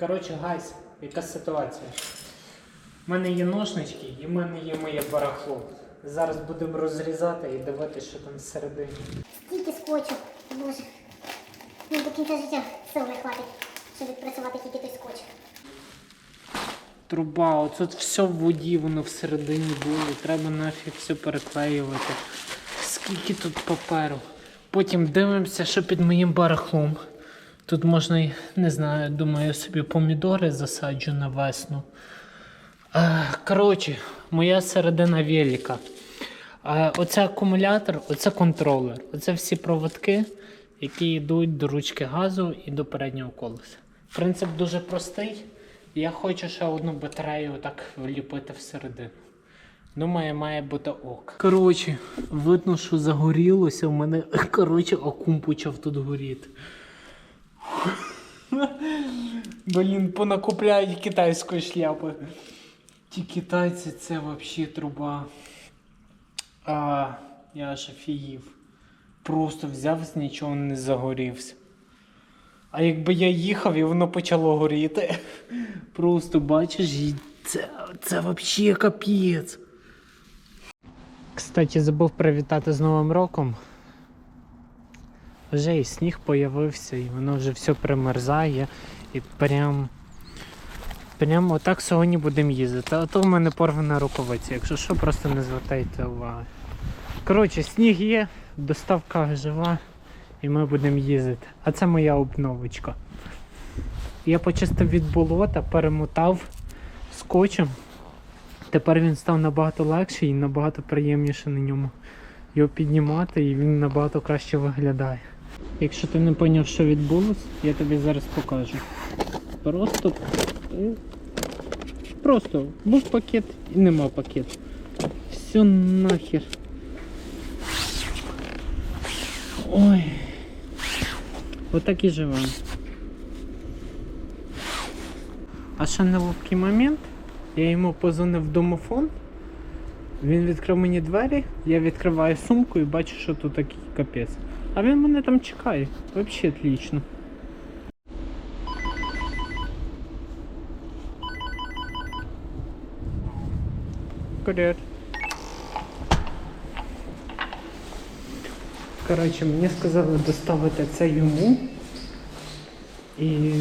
Коротше, гайс, яка ситуація? У мене є ножнички і в мене є моє барахло. Зараз будемо розрізати і дивитися, що там всередині. Скільки скотчу, боже. Ну, до кінця життя сил не хватить, щоб відпрацювати тільки той скотч. Труба, оце все в воді, воно всередині було. Треба нафіг все переклеювати. Скільки тут паперу. Потім дивимося, що під моїм барахлом. Тут можна, не знаю, думаю, собі помідори засаджу на весну. Е, Коротше, моя середина велика. Е, Оце акумулятор, оце контролер. Оце всі проводки, які йдуть до ручки газу і до переднього колеса. Принцип дуже простий. Я хочу ще одну батарею так вліпити всередину. Думаю, має бути ок. Коротше, видно, що загорілося. У мене коротше, акум почав тут горіти. Блін, понакупляють китайської шляпи. Ті китайці це взагалі труба. А, я аж офігів. Просто взяв з нічого не загорівся. А якби я їхав і воно почало горіти. Просто бачиш, це, це взагалі капець. Кстати, забув привітати з Новим роком. Вже і сніг появився, і воно вже все примерзає. І прям. Прям отак сьогодні будемо їздити. А то в мене порвана рукавиця. Якщо що, просто не звертайте уваги. Коротше, сніг є, доставка жива, і ми будемо їздити. А це моя обновочка. Я почистив від болота, перемотав скотчем. Тепер він став набагато легший і набагато приємніше на ньому його піднімати, і він набагато краще виглядає. Якщо ти не зрозумів, що відбулося, я тобі зараз покажу. Просто. Просто був пакет і нема пакету. Все нахер. Ой. Отак і живемо. А ще неловкий момент. Я йому позвонив домофон. Він відкрив мені двері, я відкриваю сумку і бачу, що тут такий капець. А він мене там чекає. Взагалі отлично. Кур'єр. Коротше, мені сказали доставити це йому. І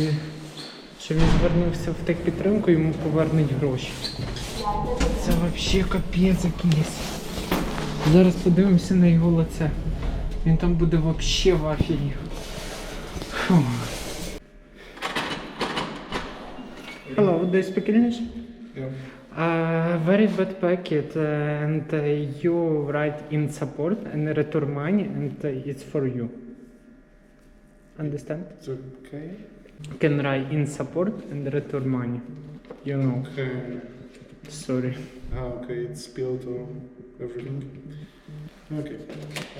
що він звернувся в техпідтримку, йому повернуть гроші. Це взагалі капець якийсь. Зараз подивимося на його лице. Він там буде взагалі в афігі. Фу. Hello, do you speak English? Yeah. Uh, very bad packet uh, and uh, you write in support and return money and uh, it's for you. Understand? It's okay. Can write in support and return money. You know. Okay. Sorry. Ah, okay. It's spilled or everything. Okay.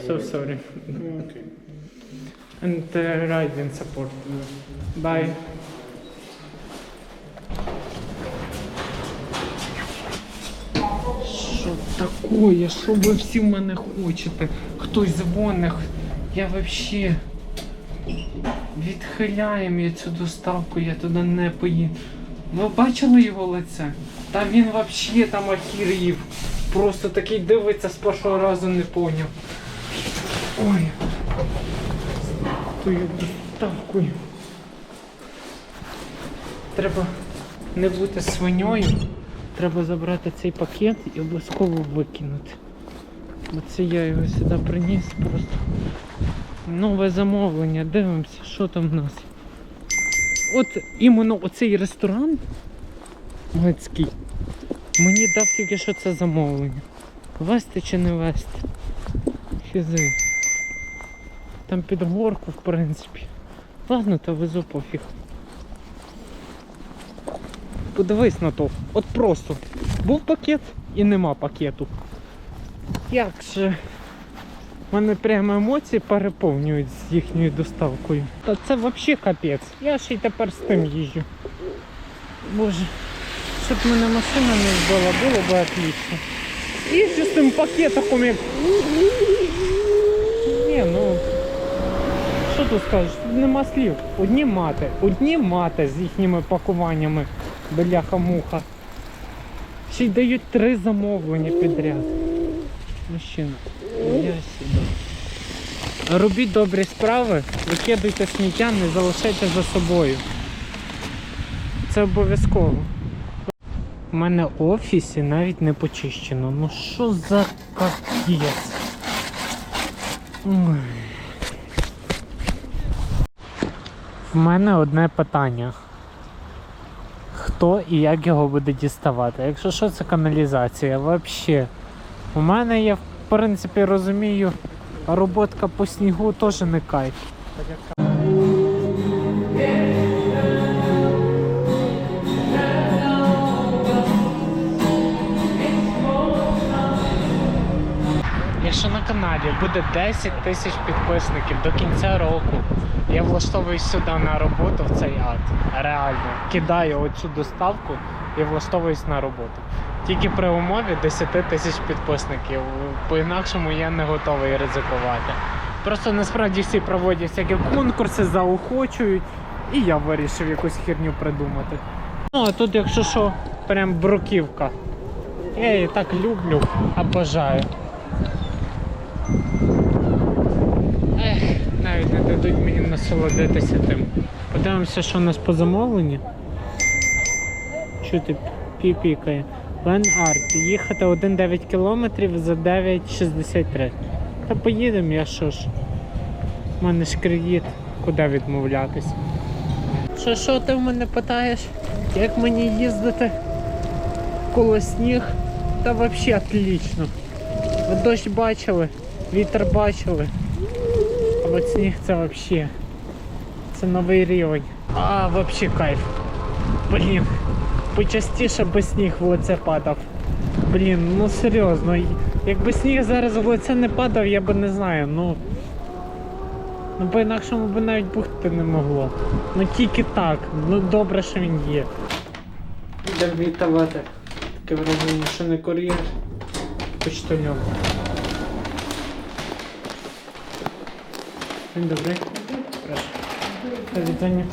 So sorry. Okay. And uh, write in support. Bye. Що такое? Що ви всі в мене хочете? Хтось дзвонить. Я вообще відхиляємо я цю доставку, я туди не поїду. Ви бачили його лице? Та він вообще там охірів. Просто такий дивиться з першого разу не поняв. Ой. Тою доставкою. Треба не бути свиньою. Треба забрати цей пакет і обов'язково викинути. Оце я його сюди приніс просто. Нове замовлення, дивимося, що там в нас. От іменно оцей ресторан Мецький мені дав тільки що це замовлення. Вести чи не вести? Хізи. Там під горку, в принципі. Ладно, то везу пофіг. Подивись на то. От просто. Був пакет і нема пакету. Як же? У мене прямо емоції переповнюють з їхньою доставкою. Та це взагалі капець. Я ще й тепер з тим їжджу. Боже, щоб мене машина не збила, було б отлично. Їжджу з тим пакетом, як. Ні, ну. Що тут скажеш? Тут нема слів. Одні мати, одні мати з їхніми пакуваннями, бляха-муха. Ще й дають три замовлення підряд. Мужчина, я сюди. Робіть добрі справи, викидуйте сміття, не залишайте за собою. Це обов'язково. У мене в офісі навіть не почищено. Ну що за капець? В мене одне питання. Хто і як його буде діставати? Якщо що, це каналізація, взагалі. У мене я в принципі розумію, роботка по снігу теж не кайф. Якщо на каналі буде 10 тисяч підписників до кінця року, я влаштовуюсь сюди на роботу в цей ад. Реально. Кидаю оцю доставку і влаштовуюсь на роботу. Тільки при умові 10 тисяч підписників. По-інакшому я не готовий ризикувати. Просто насправді всі проводять всякі конкурси, заохочують, і я вирішив якусь херню придумати. Ну, а тут, якщо що, прям бруківка. Я її так люблю, обожаю. Ех, навіть не дадуть мені насолодитися тим. Подивимося, що у нас по замовленню. Чути піпікає. Лен Арт. Їхати 1,9 км за 9,63. Та поїдемо, я що ж. У мене ж кредит, куди відмовлятись. Що, що ти в мене питаєш? Як мені їздити? Коло сніг? Та взагалі отлично. Ви дощ бачили, вітер бачили. А от сніг це взагалі. Це новий рівень. А, взагалі кайф. Блін. Почастіше би сніг в лице падав. Блін, ну серйозно. Якби сніг зараз в лице не падав, я би не знаю, ну. Ну по-інакшому би навіть бухти не могло. Ну тільки так. Ну добре, що він є. Де вітавати. Таке враження, що не кур'єр. Почтальон. День добрий. Прошу. До вітання.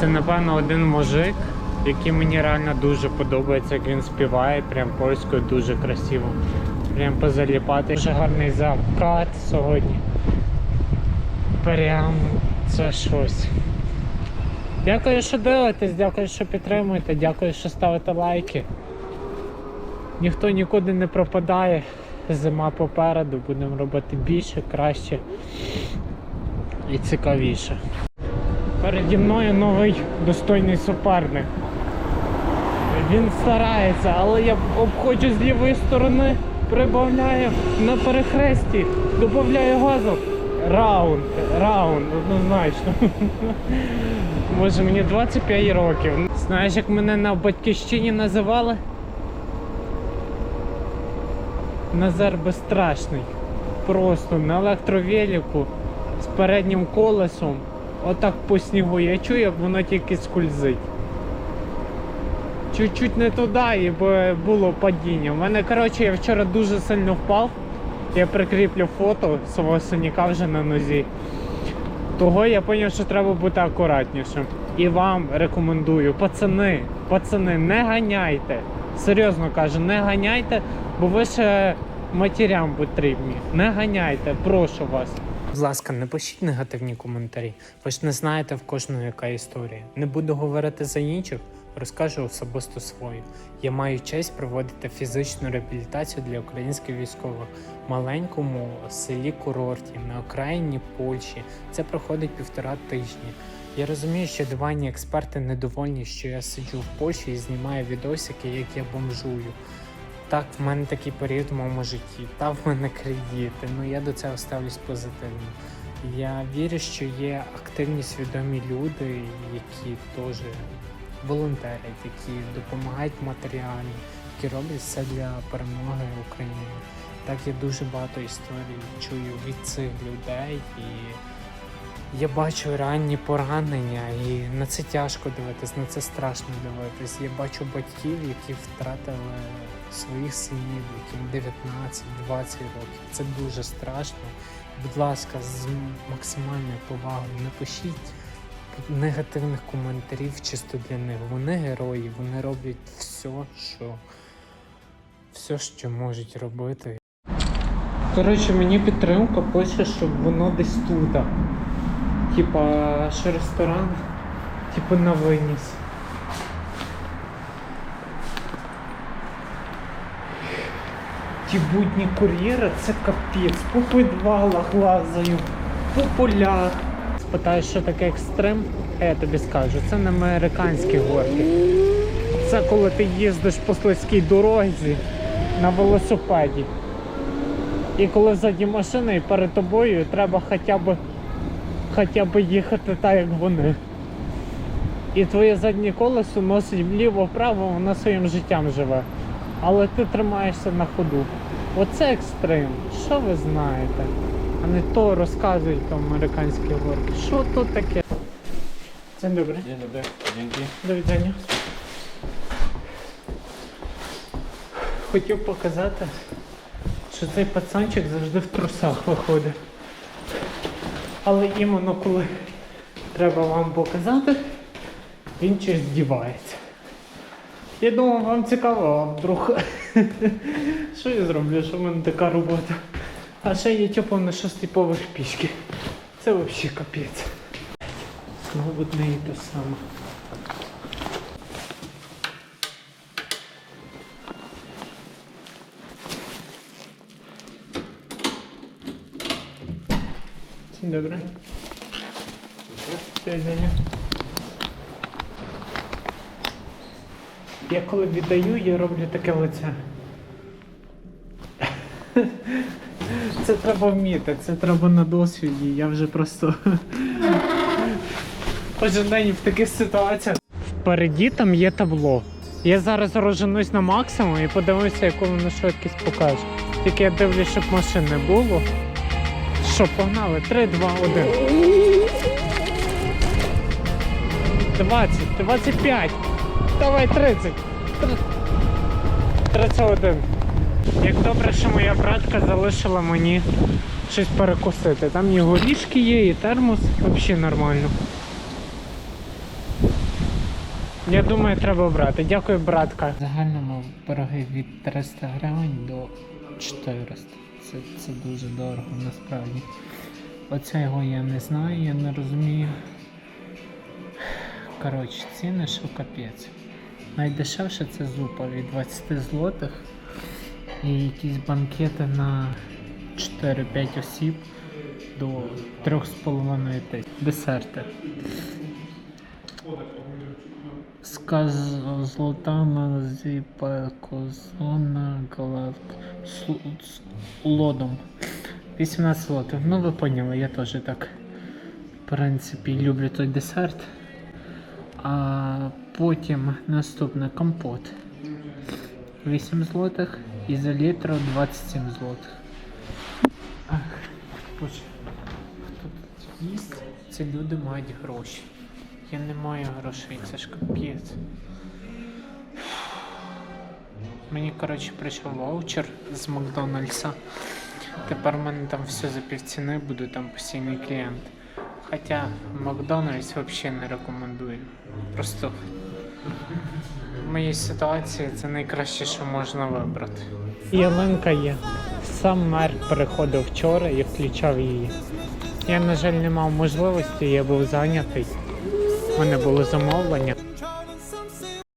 Це напевно один мужик, який мені реально дуже подобається, як він співає, прям польською дуже красиво. Прям позаліпати. Дуже гарний закат сьогодні. Прям це щось. Дякую, що дивитесь, дякую, що підтримуєте, дякую, що ставите лайки. Ніхто нікуди не пропадає. Зима попереду, будемо робити більше, краще і цікавіше. Переді мною новий достойний суперник. Він старається, але я обходжу з лівої сторони, прибавляю на перехресті, додаю газу. Раунд, раунд, однозначно. Боже, мені 25 років. Знаєш, як мене на батьківщині називали? Назар безстрашний. Просто на електровеліку з переднім колесом. Отак по снігу я чую, як воно тільки скользить. Чуть-чуть не туди і було падіння. У мене, коротше, я вчора дуже сильно впав. Я прикріплю фото свого синяка вже на нозі. Того я зрозумів, що треба бути акуратнішим. І вам рекомендую, пацани, пацани, не ганяйте. Серйозно кажу, не ганяйте, бо ви ще матерям потрібні. Не ганяйте, прошу вас. Будь ласка, не пишіть негативні коментарі. Ви ж не знаєте в кожного яка історія. Не буду говорити за інших, розкажу особисто свою. Я маю честь проводити фізичну реабілітацію для українських військових в маленькому селі курорті на окраїні Польщі. Це проходить півтора тижні. Я розумію, що диванні експерти недовольні, що я сиджу в Польщі і знімаю відосики, як я бомжую. Так, в мене такий період в моєму житті. Та в мене кредити. Ну я до цього ставлюсь позитивно. Я вірю, що є активні свідомі люди, які теж волонтерять, які допомагають матеріально, які роблять все для перемоги України. Так я дуже багато історій чую від цих людей і я бачу реальні поранення, і на це тяжко дивитись, на це страшно дивитись. Я бачу батьків, які втратили своїх синів, яким 19-20 років. Це дуже страшно. Будь ласка, з максимальною повагою не пишіть негативних коментарів чисто для них. Вони герої, вони роблять все, що все, що можуть робити. Коротше, мені підтримка пише, щоб воно десь тут. Типа, що ресторан, типу на виніс. Ті будні кур'єри це капець. По підвалах лазаю, по полях. Спитаєш, що таке екстрим, а я тобі скажу, це не американські горки. Це коли ти їздиш по слизькій дорозі на велосипеді. І коли ззаді машина і перед тобою треба хоча б хоча б їхати так, як вони. І твоє заднє колесо носить вліво-вправо, воно своїм життям живе. Але ти тримаєшся на ходу. Оце екстрим. Що ви знаєте? А не то розказують там американські горки. Що тут таке? Це добре. Dzień dobry, dzięki. До відання. Хотів показати, що цей пацанчик завжди в трусах виходить. Але іменно коли треба вам показати, він щось здівається. Я думав, вам цікаво, а вдруг. Що я зроблю, що в мене така робота? А ще є типу на шостий поверх пішки. Це взагалі капець. Знову одне і те саме. Do widzenia. Я коли віддаю, я роблю таке лице. Це треба вміти, це треба на досвіді. Я вже просто кожен день в таких ситуаціях. Впереді там є табло. Я зараз розженусь на максимум і подивлюся, яку воно швидкість покаже. Тільки я дивлюсь, щоб машин не було. Що, погнали? 3, 2, 1. 20, 25. Давай 30. 31. Як добре, що моя братка залишила мені щось перекусити. Там і горішки є, і термос, взагалі нормально. Я думаю, треба брати. Дякую, братка. Загальному пироги від 300 гривень до 400. Це, це дуже дорого насправді. Оце його я не знаю, я не розумію. Коротше, ціни що капець. Найдешевше це зупа від 20 злотих і якісь банкети на 4-5 осіб до 3,5 тисяч. Десерти. Сказ золотана зіпа козона галатка з лодом. 18 злотих. Ну ви поняли, я теж так. В принципі, люблю той десерт. А потім наступне компот. 8 злотих і за літру 27 злотих. Тут їсть? Це люди мають гроші. Я не маю грошей, це ж капець. Мені, коротше, прийшов ваучер з Макдональдса. Тепер в мене там все за півціни, буду там постійний клієнт. Хоча Макдональдс взагалі не рекомендую. Просто в моїй ситуації це найкраще, що можна вибрати. Ялинка є. Сам мер приходив вчора і включав її. Я, на жаль, не мав можливості, я був зайнятий. У мене було замовлення.